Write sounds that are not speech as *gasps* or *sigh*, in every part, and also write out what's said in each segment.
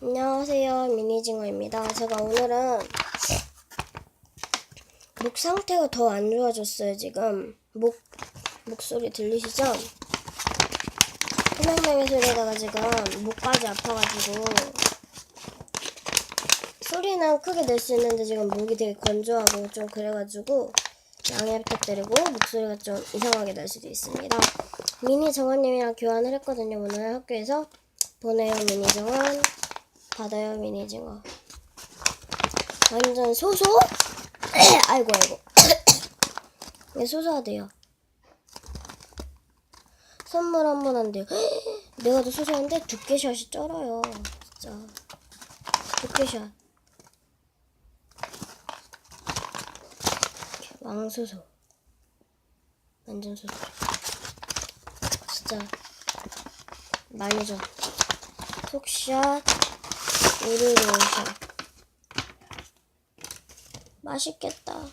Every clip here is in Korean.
안녕하세요 미니징어입니다 제가 오늘은 목 상태가 더 안 좋아졌어요 지금 목 목소리 들리시죠? 호명명의 소리다가 지금 목까지 아파가지고 소리는 크게 낼 수 있는데 지금 목이 되게 건조하고 좀 그래가지고 양해 부탁드리고 목소리가 좀 이상하게 날 수도 있습니다. 미니 정원님이랑 교환을 했거든요. 오늘 학교에서 보내요 미니 정원, 받아요 미니 정원. 완전 소소? *clears throat* 아이고 아이고. *clears throat* 왜 소소하대요? 선물 한 번 한대요. *clears throat* 내가 더 소소한데 두께샷이 쩔어요. 진짜. 두께샷. 왕소소. 완전 소소. 진짜. 많이 줘. 톡샷. 우르르샷. 맛있겠다.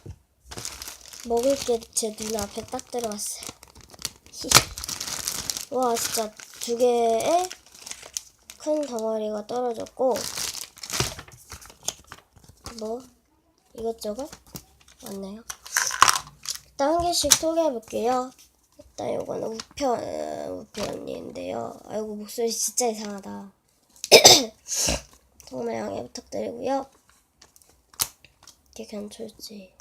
먹을 게 제 눈앞에 딱 들어왔어요. 와, 진짜 두 개의 큰 덩어리가 떨어졌고, 뭐, 이것저것 왔네요. 일단 한 개씩 소개해 볼게요. 일단 요거는 우편, 우편인데요. 아이고, 목소리 진짜 이상하다. *clears throat* 정말 양해 부탁드리고요. 이게 괜찮지.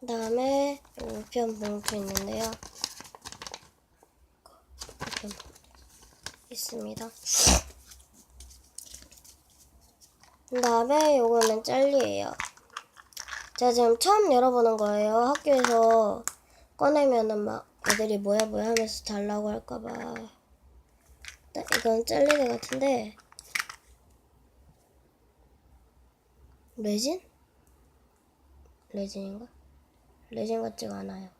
그 다음에 우편 봉투 있는데요. 우편 봉투 있습니다. 그 다음에 요거는 젤리예요. 제가 지금 처음 열어보는 거예요. 학교에서 꺼내면은 막 애들이 뭐야 뭐야 하면서 달라고 할까봐. 이건 젤리들 같은데 레진? 레진인가? 레진 같지가 않아요.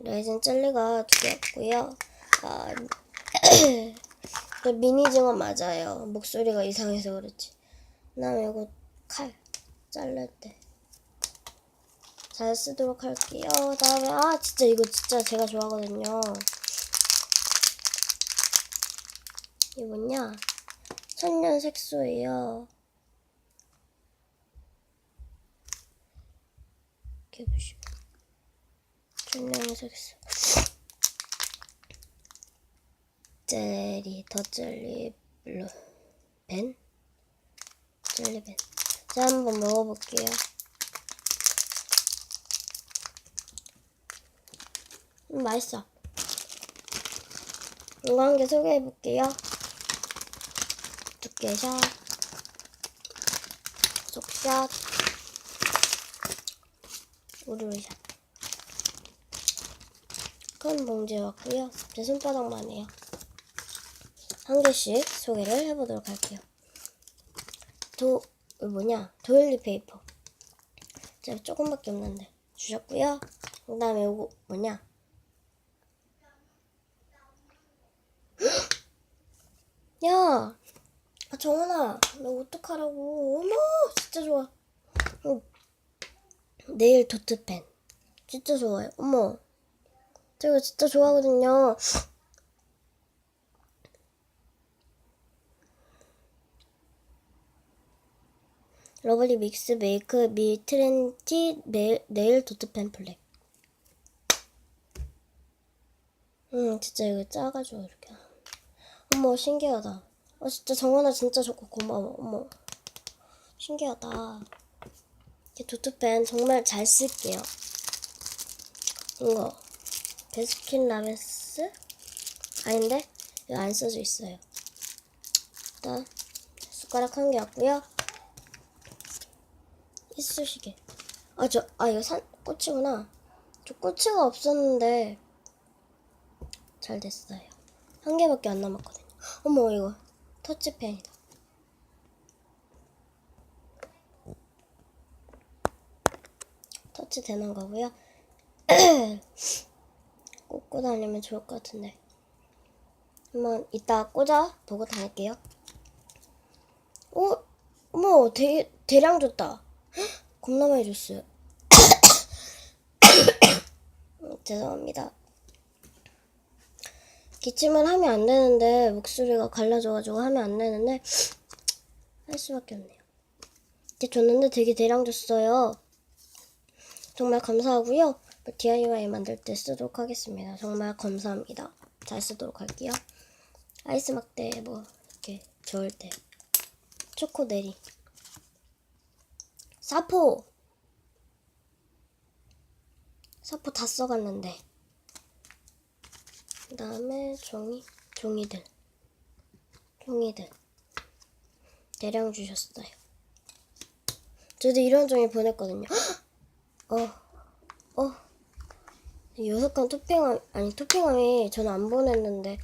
레진 젤리가 두개 없고요. 아, *clears throat* 그 미니 징어 맞아요. 목소리가 이상해서 그렇지. 그다음에 이거 칼 자를 때. 잘 쓰도록 할게요. 다음에 아 진짜 이거 진짜 제가 좋아하거든요. 이게 뭐냐? 천년 색소예요. 이렇게 보시면 천년 색소. 젤리, 더 젤리, 블루, 벤? 젤리 벤. 자, 한번 먹어볼게요. 음, 맛있어. 이거 한 개 소개해볼게요. 두께샷, 속샷, 우르르샷. 큰 봉지에 왔고요. 제 손바닥만 해요. 한 개씩 소개를 해보도록 할게요. 도, 뭐냐? 도일리 페이퍼. 제가 조금밖에 없는데 주셨고요. 그 다음에 이거 뭐냐? *gasps* 야! 아, 정원아, 너 어떡하라고. 어머, 진짜 좋아. 어, 네일 도트펜. 진짜 좋아요. 어머. 제가 진짜 좋아하거든요. 러블리 믹스 메이크 미 트렌티 네일, 네일 도트펜 플렉. 음, 진짜 이거 짜가지고 이렇게. 어머, 신기하다. 어, 진짜 정원아 진짜 좋고 고마워. 어머. 신기하다. 이 도트펜 정말 잘 쓸게요. 이거. 베스킨 라빈스? 아닌데? 이거 안 써져 있어요. 일단, 숟가락 한 개 왔고요. 이쑤시개. 아, 저, 아, 이거 산, 꼬치구나. 저 꼬치가 없었는데, 잘 됐어요. 한 개밖에 안 남았거든요. 어머, 이거. 터치펜이다. 터치 되는 거고요. *clears throat* 꽂고 다니면 좋을 것 같은데. 한번 이따 꽂아 보고 다닐게요. 어? 어머, 되게, 대량 줬다. *gasps* 겁나 많이 줬어요. 음, *coughs* *coughs* *coughs* 죄송합니다. 기침을 하면 안 되는데 목소리가 갈라져가지고 하면 안 되는데 할 수밖에 없네요. 이렇게 줬는데 되게 대량 줬어요. 정말 감사하고요. DIY 만들 때 쓰도록 하겠습니다. 정말 감사합니다. 잘 쓰도록 할게요. 아이스 막대 뭐 이렇게 저을 때 초코네리 사포 사포 다 써갔는데 그 다음에 종이 종이들 종이들 대량 주셨어요. 저도 이런 종이 보냈거든요. 어, 어. 여섯 칸 토핑함, 아니, 토핑함이 저는 안 보냈는데,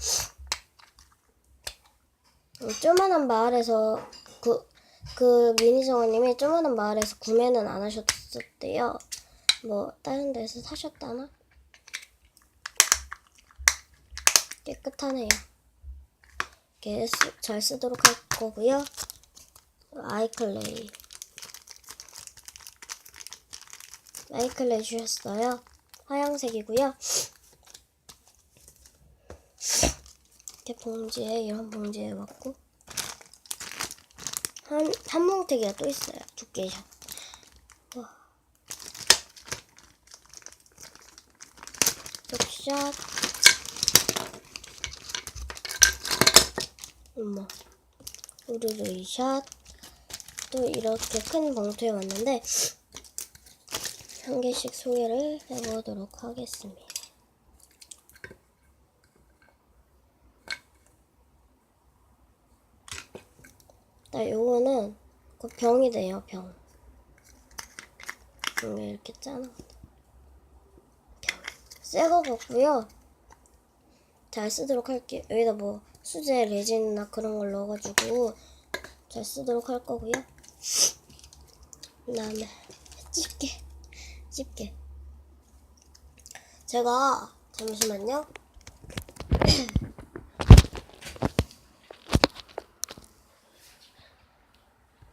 음, 쪼만한 마을에서, 그, 그 미니정아님이 쪼만한 마을에서 구매는 안 하셨었대요. 뭐, 다른 데서 사셨다나? 깨끗하네요. 이렇게 쓰- 잘 쓰도록 할 거고요. 아이클레이. 아이클레이 주셨어요. 하얀색이고요. 이렇게 봉지에 이런 봉지에 넣고 한 한 뭉태기가 또 있어요. 두께샷. 와. 족샷. 엄마. 우르르이샷. 또 이렇게 큰 봉투에 왔는데 한 개씩 소개를 해보도록 하겠습니다. 나 요거는 그 병이 돼요, 병. 이렇게 짜는 거. 새거 같고요. 잘 쓰도록 할게요. 여기다 뭐 수제 레진이나 그런 걸 넣어가지고 잘 쓰도록 할 거고요. 그다음에 집게. 집게. 제가 잠시만요.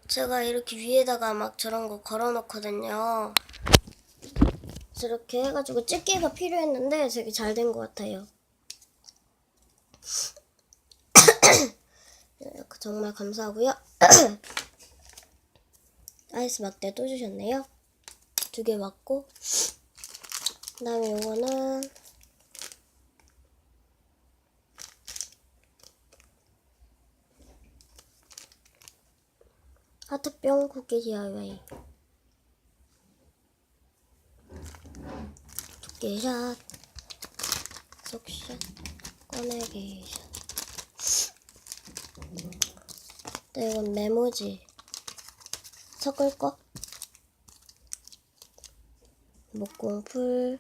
제가 이렇게 위에다가 막 저런 거 걸어 놓거든요. 저렇게 해가지고 집게가 필요했는데 되게 잘 된 것 같아요. 이렇게 정말 감사하고요. *clears throat* 아이스 막대 또 주셨네요. 두 개 맞고 그 다음에 요거는 하트병 쿠키 DIY 두께샷 속샷 꺼내기 샷 또 이건 메모지 섞을 거 목공풀,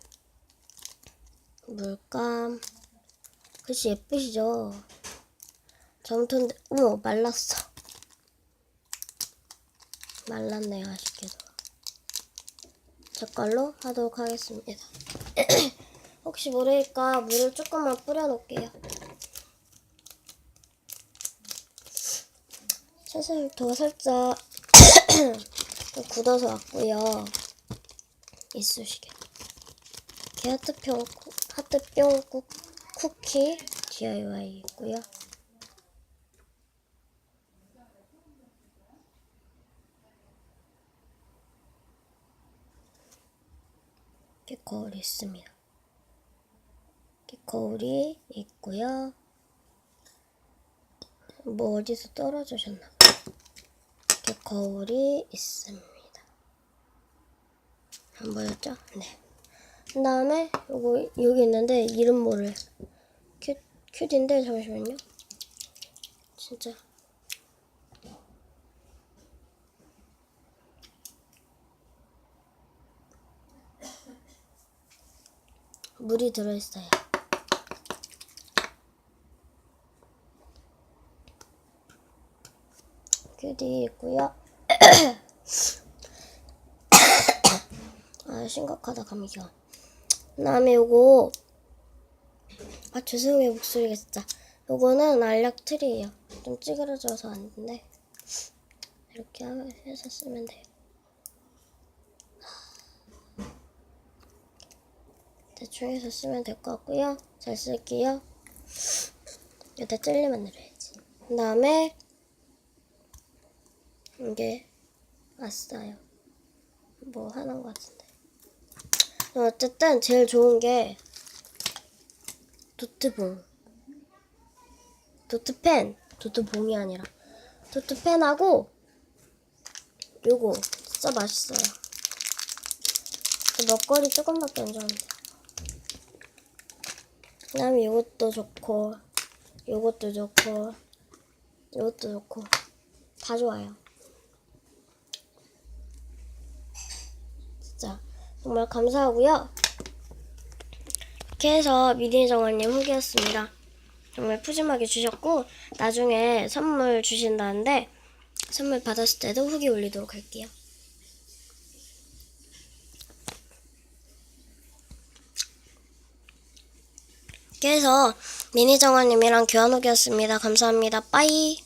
물감. 글씨 예쁘시죠? 점토인데, 어머, 말랐어. 말랐네요, 아쉽게도. 젓갈로 하도록 하겠습니다. *clears throat* 혹시 모르니까 물을 조금만 뿌려놓을게요. 사실 더 살짝 *coughs* 좀 굳어서 왔고요. 이쑤시개. 이렇게 하트병, 쿠키 DIY 있고요. 이렇게 거울이 있습니다. 이렇게 거울이 있고요. 뭐 어디서 떨어지셨나 봐요. 이렇게 거울이 있습니다. 안 보였죠? 네. 그 다음에 요거 여기 있는데 이름 모를 큐 큐인데 잠시만요. 진짜 물이 들어있어요. 큐디 있고요. *coughs* 아 심각하다 감기가. 그다음에 요거 아 죄송해요 목소리가 진짜. 요거는 알약 틀이에요. 좀 찌그러져서 안 되는데 이렇게 해서 쓰면 돼요. 대충 해서 쓰면 될 것 같고요. 잘 쓸게요. 여기다 젤리만 내려야지. 그 다음에 이게 왔어요. 뭐 하는 것 같은데. 어쨌든 제일 좋은 게 도트봉. 도트펜. 도트봉이 아니라. 도트펜하고 요거 진짜 맛있어요. 저 먹거리 조금밖에 안 좋아하는데. 그 다음에 요것도 좋고 요것도 좋고 요것도 좋고 다 좋아요. 진짜 정말 감사하고요. 이렇게 해서 미니 정원님 후기였습니다. 정말 푸짐하게 주셨고 나중에 선물 주신다는데 선물 받았을 때도 후기 올리도록 할게요. 이렇게 해서 미니 정원님이랑 교환 후기였습니다. 감사합니다. 빠이.